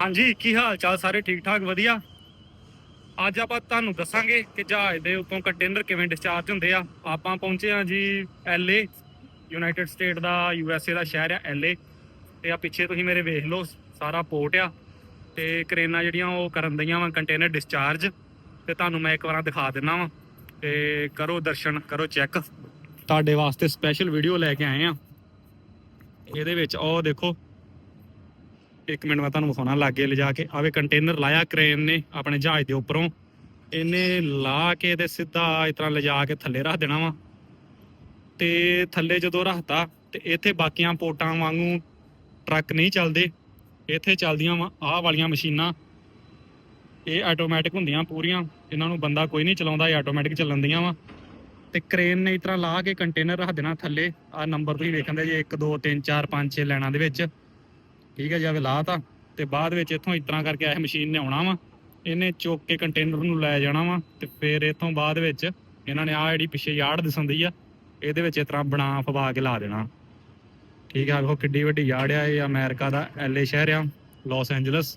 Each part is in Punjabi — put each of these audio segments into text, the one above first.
ਹਾਂਜੀ, ਕੀ ਹਾਲ ਚਾਲ ਸਾਰੇ? ਠੀਕ ਠਾਕ, ਵਧੀਆ? ਅੱਜ ਆਪਾਂ ਤੁਹਾਨੂੰ ਦੱਸਾਂਗੇ ਕਿ ਜਹਾਜ਼ ਦੇ ਉੱਤੋਂ ਕੰਟੇਨਰ ਕਿਵੇਂ ਡਿਸਚਾਰਜ ਹੁੰਦੇ ਆ। ਆਪਾਂ ਪਹੁੰਚੇ ਆ ਜੀ ਐਲਏ ਯੂਨਾਈਟਿਡ ਸਟੇਟ ਦਾ ਯੂਐਸਏ ਦਾ ਸ਼ਹਿਰ ਆ ਐਲਏ ਤੇ ਆ ਪਿੱਛੇ ਤੁਸੀਂ ਮੇਰੇ ਵੇਖ ਲਓ, ਸਾਰਾ ਪੋਰਟ ਆ। ਤੇ ਕਰੇਨਾਂ ਜਿਹੜੀਆਂ ਉਹ ਕਰਨ ਦਈਆਂ ਵਾ ਕੰਟੇਨਰ ਡਿਸਚਾਰਜ ਤੇ ਤੁਹਾਨੂੰ ਮੈਂ ਇੱਕ ਵਾਰ ਦਿਖਾ ਦਿੰਨਾ ਵਾ। ਤੇ ਕਰੋ ਦਰਸ਼ਨ, ਕਰੋ ਚੈੱਕ ਤੁਹਾਡੇ ਵਾਸਤੇ ਸਪੈਸ਼ਲ ਵੀਡੀਓ ਲੈ ਕੇ ਆਏ ਆ। ਇਹਦੇ ਵਿੱਚ ਉਹ ਦੇਖੋ ਇੱਕ ਮਿੰਟ ਮੈਂ ਤੁਹਾਨੂੰ ਵਿਖਾਉਣਾ, ਲਾਗੇ ਲਿਜਾ ਕੇ। ਆਵੇ ਕੰਟੇਨਰ ਲਾਇਆ ਕ੍ਰੇਨ ਨੇ ਆਪਣੇ ਜਹਾਜ਼ ਦੇ ਉੱਪਰੋਂ। ਇਹਨੇ ਲਾ ਕੇ ਤੇ ਸਿੱਧਾ ਇਸ ਤਰ੍ਹਾਂ ਲਿਜਾ ਕੇ ਥੱਲੇ ਰੱਖ ਦੇਣਾ ਵਾ। ਤੇ ਥੱਲੇ ਜਦੋਂ ਰੱਖਤਾ, ਤੇ ਇੱਥੇ ਬਾਕੀਆਂ ਪੋਟਾਂ ਵਾਂਗੂ ਟਰੱਕ ਨਹੀਂ ਚੱਲਦੇ। ਇੱਥੇ ਚੱਲਦੀਆਂ ਵਾ, ਆਹ ਵਾਲੀਆਂ ਮਸ਼ੀਨਾਂ। ਇਹ ਆਟੋਮੈਟਿਕ ਹੁੰਦੀਆਂ ਪੂਰੀਆਂ। ਇਹਨਾਂ ਨੂੰ ਬੰਦਾ ਕੋਈ ਨਹੀਂ ਚਲਾਉਂਦਾ, ਇਹ ਆਟੋਮੈਟਿਕ ਚੱਲਣ ਦੀਆਂ ਵਾ। ਤੇ ਕ੍ਰੇਨ ਨੇ ਇਸ ਤਰ੍ਹਾਂ ਲਾ ਕੇ ਕੰਟੇਨਰ ਰੱਖ ਦੇਣਾ ਥੱਲੇ। ਆ ਨੰਬਰ ਤੁਸੀਂ ਵੇਖਣ ਦੇ ਜੇ 1 2 3 4 5 6 ਲਾਈਨਾਂ ਦੇ ਵਿੱਚ। ਠੀਕ ਹੈ ਜੀ ਆਵੇ ਲਾਤਾ ਤੇ ਬਾਅਦ ਵਿੱਚ ਇੱਥੋਂ ਇਸ ਤਰ੍ਹਾਂ ਕਰਕੇ ਇਹ ਮਸ਼ੀਨ ਨੇ ਆਉਣਾ ਵਾ, ਇਹਨੇ ਚੁੱਕ ਕੇ ਕੰਟੇਨਰ ਨੂੰ ਲੈ ਜਾਣਾ ਵਾ ਤੇ ਫਿਰ ਇੱਥੋਂ ਬਾਅਦ ਵਿੱਚ ਇਹਨਾਂ ਨੇ ਆ ਜਿਹੜੀ ਪਿੱਛੇ ਯਾਰਡ ਦਿਸੰਦੀ ਆ, ਇਹਦੇ ਵਿੱਚ ਇਸ ਤਰ੍ਹਾਂ ਬਣਾ ਫਵਾ ਕੇ ਲਾ ਦੇਣਾ। ਠੀਕ ਆ ਵੇਖੋ ਕਿੱਡੀ ਵੱਡੀ ਯਾਰਡ ਆ, ਇਹ ਅਮਰੀਕਾ ਦਾ ਐਲਏ ਸ਼ਹਿਰ ਆ ਲਾਸ ਐਂਜਲਸ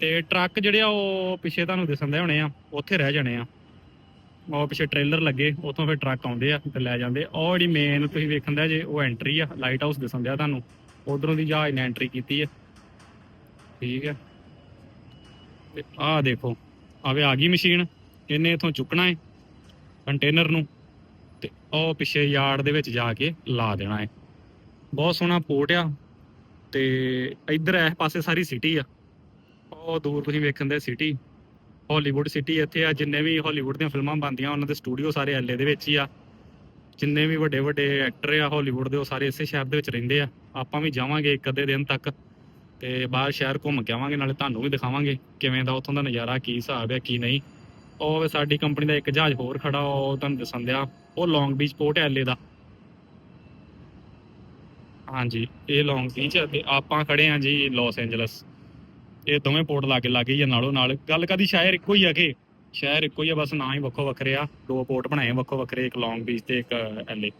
ਤੇ ਟਰੱਕ ਜਿਹੜੇ ਆ, ਉਹ ਪਿੱਛੇ ਤੁਹਾਨੂੰ ਦਿਸੰਦੇ ਹੋਣੇ ਆ, ਉੱਥੇ ਰਹਿ ਜਾਣੇ ਆ। ਉਹ ਪਿੱਛੇ ਟ੍ਰੇਲਰ ਲੱਗੇ, ਉੱਥੋਂ ਫਿਰ ਟਰੱਕ ਆਉਂਦੇ ਆ ਤੇ ਲੈ ਜਾਂਦੇ ਉਹ ਜਿਹੜੀ ਮੇਨ ਤੁਸੀਂ ਵੇਖਣ ਦਾ ਜੇ, ਉਹ ਐਂਟਰੀ ਆ ਲਾਈਟ ਹਾਊਸ ਦਿਸੰਦੇ ਆ ਤੁਹਾਨੂੰ। ਉਧਰੋਂ ਦੀ ਜਹਾਜ਼ ਨੇ ਐਂਟਰੀ ਕੀਤੀ ਹੈ ਠੀਕ ਹੈ ਤੇ ਆਹ ਦੇਖੋ ਆਵੇ ਆ ਗਈ ਮਸ਼ੀਨ ਇਹਨੇ ਇਥੋਂ ਚੁੱਕਣਾ ਹੈ ਕੰਟੇਨਰ ਨੂੰ, ਤੇ ਉਹ ਪਿੱਛੇ ਯਾਰਡ ਦੇ ਵਿੱਚ ਜਾ ਕੇ ਲਾ ਦੇਣਾ ਹੈ ਬਹੁਤ ਸੋਹਣਾ ਪੋਰਟ ਆ, ਤੇ ਇੱਧਰ ਇਸ ਪਾਸੇ ਸਾਰੀ ਸਿਟੀ ਆ। ਉਹ ਦੂਰ ਤੁਸੀਂ ਵੇਖਣ ਦੇ ਸਿਟੀ ਹਾਲੀਵੁੱਡ ਸਿਟੀ ਇੱਥੇ ਆ, ਜਿੰਨੇ ਵੀ ਹਾਲੀਵੁੱਡ ਦੀਆਂ ਫਿਲਮਾਂ ਬਣਦੀਆਂ, ਉਹਨਾਂ ਦੇ ਸਟੂਡੀਓ ਸਾਰੇ ਐਲਏ ਦੇ ਵਿੱਚ ਹੀ ਆ। ਜਿੰਨੇ ਵੀ ਵੱਡੇ ਵੱਡੇ ਐਕਟਰ ਆ ਹਾਲੀਵੁੱਡ ਦੇ, ਉਹ ਸਾਰੇ ਇਸੇ ਸ਼ਹਿਰ ਦੇ ਵਿੱਚ ਰਹਿੰਦੇ ਆ। ਆਪਾਂ ਵੀ ਜਾਵਾਂਗੇ ਇੱਕ ਅੱਧੇ ਦਿਨ ਤੱਕ ਤੇ ਬਾਹਰ ਸ਼ਹਿਰ ਘੁੰਮ ਕੇ ਆਵਾਂਗੇ, ਨਾਲੇ ਤੁਹਾਨੂੰ ਵੀ ਦਿਖਾਵਾਂਗੇ ਕਿਵੇਂ ਦਾ ਉੱਥੋਂ ਦਾ ਨਜ਼ਾਰਾ, ਕੀ ਹਿਸਾਬ ਆ, ਕੀ ਨਹੀਂ। ਉਹ ਸਾਡੀ ਕੰਪਨੀ ਦਾ ਇੱਕ ਜਹਾਜ਼ ਹੋਰ ਖੜਾ, ਉਹ ਤੁਹਾਨੂੰ ਦੱਸਣ ਦਿਆ, ਉਹ ਲੌਂਗ ਬੀਚ ਪੋਰਟ ਹੈ ਐਲਏ ਦਾ। ਹਾਂਜੀ, ਇਹ ਲੌਂਗ ਬੀਚ ਤੇ ਆਪਾਂ ਖੜੇ ਆ ਜੀ ਲਾਸ ਐਂਜਲਸ ਇਹ ਦੋਵੇਂ ਪੋਰਟ ਲਾਗੇ ਲਾਗੇ ਹੀ ਆ ਨਾਲੋਂ ਨਾਲ ਗੱਲ ਕਦੀ ਸ਼ਹਿਰ ਇੱਕੋ ਹੀ ਆ ਕਿ ਸ਼ਹਿਰ ਇੱਕੋ ਹੀ ਆ, ਬਸ ਨਾਂ ਹੀ ਵੱਖੋ ਵੱਖਰੇ ਆ। ਦੋ ਪੋਰਟ ਬਣਾਏ ਵੱਖੋ ਵੱਖਰੇ, ਇੱਕ ਲੌਂਗ ਬੀਚ ਤੇ ਇੱਕ ਐਲਏ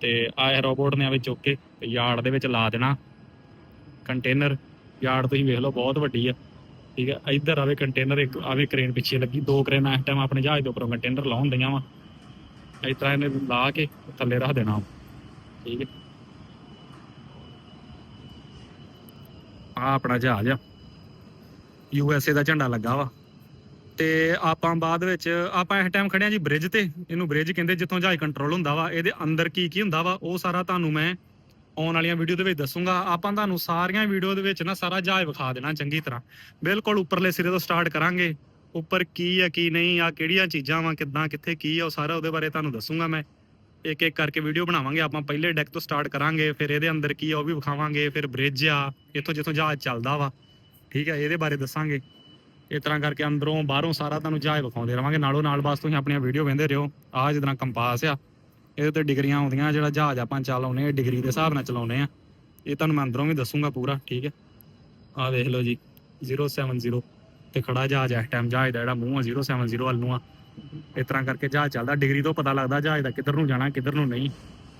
ਤੇ ਆਹ ਰੋਬੋਟ ਨੇ ਆਵੇ ਚੁੱਕ ਕੇ ਯਾਰਡ ਦੇ ਵਿੱਚ ਲਾ ਦੇਣਾ। ਕੰਟੇਨਰ ਯਾਰਡ ਤੁਸੀਂ ਵੇਖ ਲਓ, ਬਹੁਤ ਵੱਡੀ ਆ। ਠੀਕ ਹੈ ਇੱਧਰ ਆਵੇ ਕੰਟੇਨਰ ਇੱਕ ਆਵੇ ਕ੍ਰੇਨ ਪਿੱਛੇ ਲੱਗੀ। ਦੋ ਕ੍ਰੇਨਾਂ ਇਸ ਟਾਈਮ ਆਪਣੇ ਜਹਾਜ਼ ਦੇ ਉੱਪਰੋਂ ਕੰਟੇਨਰ ਲਾਉਣ ਦੀਆਂ ਵਾ। ਇਸ ਤਰ੍ਹਾਂ ਇਹਨੇ ਲਾ ਕੇ ਥੱਲੇ ਰੱਖ ਦੇਣਾ। ਠੀਕ ਹੈ ਆ ਆਪਣਾ ਜਹਾਜ਼ ਆ। ਯੂ ਐਸ ਏ ਦਾ ਝੰਡਾ ਲੱਗਾ ਵਾ। ਤੇ ਆਪਾਂ ਬਾਅਦ ਵਿੱਚ, ਆਪਾਂ ਇਸ ਟਾਈਮ ਖੜੇ ਆ ਜੀ ਬ੍ਰਿਜ ਤੇ। ਇਹਨੂੰ ਬ੍ਰਿਜ ਕਹਿੰਦੇ ਜਿੱਥੋਂ ਜਹਾਜ਼ ਕੰਟਰੋਲ ਹੁੰਦਾ ਵਾ। ਇਹਦੇ ਅੰਦਰ ਕੀ ਕੀ ਹੁੰਦਾ ਵਾ, ਉਹ ਸਾਰਾ ਤੁਹਾਨੂੰ ਮੈਂ ਆਉਣ ਵਾਲੀਆਂ ਵੀਡੀਓ ਦੇ ਵਿੱਚ ਦੱਸੂਗਾ। ਆਪਾਂ ਤੁਹਾਨੂੰ ਸਾਰੀਆਂ ਵੀਡੀਓ ਦੇ ਵਿੱਚ ਨਾ ਸਾਰਾ ਜਹਾਜ਼ ਵਿਖਾ ਦੇਣਾ ਚੰਗੀ ਤਰ੍ਹਾਂ। ਬਿਲਕੁਲ ਉੱਪਰਲੇ ਸਿਰੇ ਤੋਂ ਸਟਾਰਟ ਕਰਾਂਗੇ। ਉੱਪਰ ਕੀ ਆ, ਕੀ ਨਹੀਂ ਆ, ਕਿਹੜੀਆਂ ਚੀਜ਼ਾਂ ਵਾ, ਕਿੱਦਾਂ, ਕਿੱਥੇ ਕੀ ਆ, ਉਹ ਸਾਰਾ ਉਹਦੇ ਬਾਰੇ ਤੁਹਾਨੂੰ ਦੱਸੂਗਾ ਮੈਂ। ਇੱਕ ਇੱਕ ਕਰਕੇ ਵੀਡੀਓ ਬਣਾਵਾਂਗੇ। ਆਪਾਂ ਪਹਿਲੇ ਡੈਕ ਤੋਂ ਸਟਾਰਟ ਕਰਾਂਗੇ, ਫਿਰ ਇਹਦੇ ਅੰਦਰ ਕੀ ਆ ਉਹ ਵੀ ਵਿਖਾਵਾਂਗੇ, ਫਿਰ ਬ੍ਰਿਜ ਆ, ਇੱਥੋਂ ਜਿੱਥੋਂ ਜਹਾਜ਼ ਚੱਲਦਾ ਵਾ। ਠੀਕ ਆ, ਇਹਦੇ ਬਾਰੇ ਦੱਸਾਂਗੇ। ਇਸ ਤਰ੍ਹਾਂ ਕਰਕੇ ਅੰਦਰੋਂ ਬਾਹਰੋਂ ਸਾਰਾ ਤੁਹਾਨੂੰ ਜਹਾਜ਼ ਵਿਖਾਉਂਦੇ ਰਵਾਂਗੇ। ਨਾਲੋਂ ਨਾਲ ਬਸ ਤੁਸੀਂ ਆਪਣੀਆਂ ਵੀਡੀਓ ਵੇਂਦੇ ਰਹੋ। ਆਹ ਜਿੱਦਾਂ ਕੰਪਾਸ ਆ, ਇਹਦੇ ਤੇ ਡਿਗਰੀਆਂ ਆਉਂਦੀਆਂ, ਜਿਹੜਾ ਜਹਾਜ਼ ਆਪਾਂ ਚਲਾਉਨੇ ਆ ਡਿਗਰੀ ਦੇ ਹਿਸਾਬ ਨਾਲ ਚਲਾਉਨੇ ਆ ਇਹ ਤੁਹਾਨੂੰ ਮੈਂ ਅੰਦਰੋਂ ਵੀ ਦੱਸੂਗਾ ਪੂਰਾ, ਠੀਕ ਹੈ? ਆਹ ਵੇਖ ਲਓ ਜੀ 070 ਤੇ ਖੜਾ ਜਹਾਜ਼ ਇਸ ਟਾਈਮ ਜਹਾਜ਼ ਦਾ ਜਿਹੜਾ ਮੂੰਹ ਆ 070 ਵੱਲ ਨੂੰ ਆ। ਇਸ ਤਰ੍ਹਾਂ ਕਰਕੇ ਜਹਾਜ਼ ਚੱਲਦਾ, ਡਿਗਰੀ ਤੋਂ ਪਤਾ ਲੱਗਦਾ ਜਹਾਜ਼ ਦਾ ਕਿੱਧਰ ਨੂੰ ਜਾਣਾ, ਕਿੱਧਰ ਨੂੰ ਨਹੀਂ।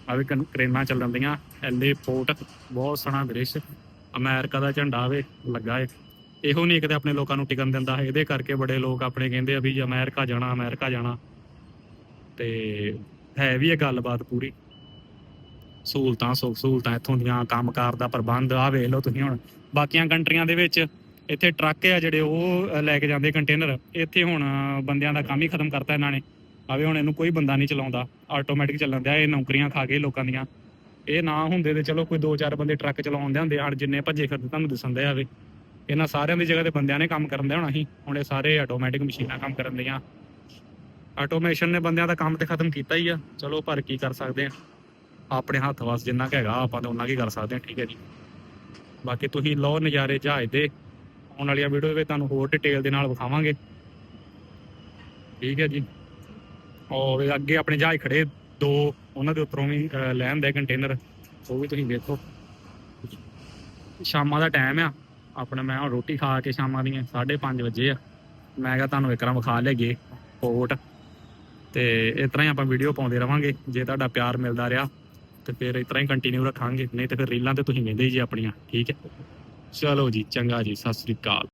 ਆਵੇ ਕਰੇਨਾਂ ਚੱਲਣ ਦੀਆਂ, ਐਲੇ ਪੋਰਟ ਬਹੁਤ ਸੋਹਣਾ ਦ੍ਰਿਸ਼। ਅਮਰੀਕਾ ਦਾ ਝੰਡਾ ਆਵੇ ਲੱਗਾ ਏ। ਇਹੋ ਨਹੀਂ ਕਿਤੇ ਆਪਣੇ ਲੋਕਾਂ ਨੂੰ ਟਿਕਣ ਦਿੰਦਾ ਇਹਦੇ ਕਰਕੇ ਬੜੇ ਲੋਕ ਆਪਣੇ ਕਹਿੰਦੇ ਆ ਵੀ ਅਮਰੀਕਾ ਜਾਣਾ ਅਮਰੀਕਾ ਜਾਣਾ। ਤੇ ਹੈ ਵੀ ਇਹ ਗੱਲਬਾਤ ਪੂਰੀ। ਸਹੂਲਤਾਂ, ਸੁੱਖ ਸਹੂਲਤਾਂ ਇੱਥੋਂ ਦੀਆਂ, ਕੰਮਕਾਰ ਦਾ ਪ੍ਰਬੰਧ ਆ ਵੇਖ ਲਓ ਤੁਸੀਂ ਹੁਣ। ਬਾਕੀਆਂ ਕੰਟਰੀਆਂ ਦੇ ਵਿੱਚ ਇੱਥੇ ਟਰੱਕ ਆ ਜਿਹੜੇ ਉਹ ਲੈ ਕੇ ਜਾਂਦੇ ਕੰਟੇਨਰ। ਇੱਥੇ ਹੁਣ ਬੰਦਿਆਂ ਦਾ ਕੰਮ ਹੀ ਖਤਮ ਕਰਤਾ ਇਹਨਾਂ ਨੇ। ਆਵੇ ਹੁਣ ਇਹਨੂੰ ਕੋਈ ਬੰਦਾ ਨਹੀਂ ਚਲਾਉਂਦਾ। ਆਟੋਮੈਟਿਕ ਚੱਲਣ ਦਿਆ, ਇਹ ਨੌਕਰੀਆਂ ਖਾ ਗਏ ਲੋਕਾਂ ਦੀਆਂ। ਇਹ ਨਾ ਹੁੰਦੇ ਤੇ ਚਲੋ ਕੋਈ ਦੋ ਚਾਰ ਬੰਦੇ ਟਰੱਕ ਚਲਾਉਂਦੇ ਹੁੰਦੇ ਹਨ ਜਿੰਨੇ ਭੱਜੇ ਫਿਰਦੇ ਤੁਹਾਨੂੰ ਦਿਸਣ ਦੇ ਆਵੇ ਇਹਨਾਂ ਸਾਰਿਆਂ ਦੀ ਜਗ੍ਹਾ ਤੇ ਬੰਦਿਆਂ ਨੇ ਕੰਮ ਕਰਨ ਦੇ ਹੋਣਾ ਸੀ। ਹੁਣ ਇਹ ਸਾਰੇ ਆਟੋਮੈਟਿਕ ਮਸ਼ੀਨਾਂ ਕੰਮ ਕਰਨ ਦੀਆਂ। ਆਟੋਮੇਸ਼ਨ ਨੇ ਬੰਦਿਆਂ ਦਾ ਕੰਮ ਤੇ ਖਤਮ ਕੀਤਾ ਹੀ ਆ। ਚਲੋ ਪਰ ਕੀ ਕਰ ਸਕਦੇ ਆ? ਆਪਣੇ ਹੱਥ ਵਾਸ ਜਿੰਨਾ ਕੁ ਹੈਗਾ, ਆਪਾਂ ਤਾਂ ਉਹਨਾਂ ਕੀ ਕਰ ਸਕਦੇ ਆ, ਠੀਕ ਹੈ ਜੀ। ਬਾਕੀ ਤੁਸੀਂ ਲਓ ਨਜ਼ਾਰੇ ਜਹਾਜ਼ ਦੇ। ਆਉਣ ਵਾਲੀਆਂ ਵੀਡੀਓ ਵਿੱਚ ਤੁਹਾਨੂੰ ਹੋਰ ਡਿਟੇਲ ਦੇ ਨਾਲ ਵਿਖਾਵਾਂਗੇ। ਠੀਕ ਹੈ ਜੀ। ਔਰ ਅੱਗੇ ਆਪਣੇ ਜਹਾਜ਼ ਖੜੇ, ਦੋ ਉਹਨਾਂ ਦੇ ਉੱਪਰੋਂ ਵੀ ਲੈਣ ਦੇ ਕੰਟੇਨਰ ਉਹ ਵੀ ਤੁਸੀਂ ਦੇਖੋ। ਸ਼ਾਮਾਂ ਦਾ ਟਾਈਮ ਆ। ਆਪਣਾ ਮੈਂ ਹੁਣ ਰੋਟੀ ਖਾ ਕੇ ਸ਼ਾਮਾਂ ਦੀਆਂ 5:30 ਵਜੇ ਆ। ਮੈਂ ਕਿਹਾ ਤੁਹਾਨੂੰ ਇੱਕ ਵਾਰ ਵਿਖਾ ਲਈਏ ਕੋਟ ਤੇ ਇਸ ਤਰ੍ਹਾਂ ਹੀ ਆਪਾਂ ਵੀਡੀਓ ਪਾਉਂਦੇ ਰਵਾਂਗੇ। ਜੇ ਤੁਹਾਡਾ ਪਿਆਰ ਮਿਲਦਾ ਰਿਹਾ, ਤੇ ਫਿਰ ਇਸ ਤਰ੍ਹਾਂ ਹੀ ਕੰਟੀਨਿਊ ਰੱਖਾਂਗੇ। ਨਹੀਂ ਤੇ ਫਿਰ ਰੀਲਾਂ ਤੇ ਤੁਸੀਂ ਵੇਂਦੇ ਜੀ ਆਪਣੀਆਂ, ਠੀਕ ਹੈ? ਚਲੋ ਜੀ, ਚੰਗਾ ਜੀ, ਸਤਿ ਸ੍ਰੀ ਅਕਾਲ।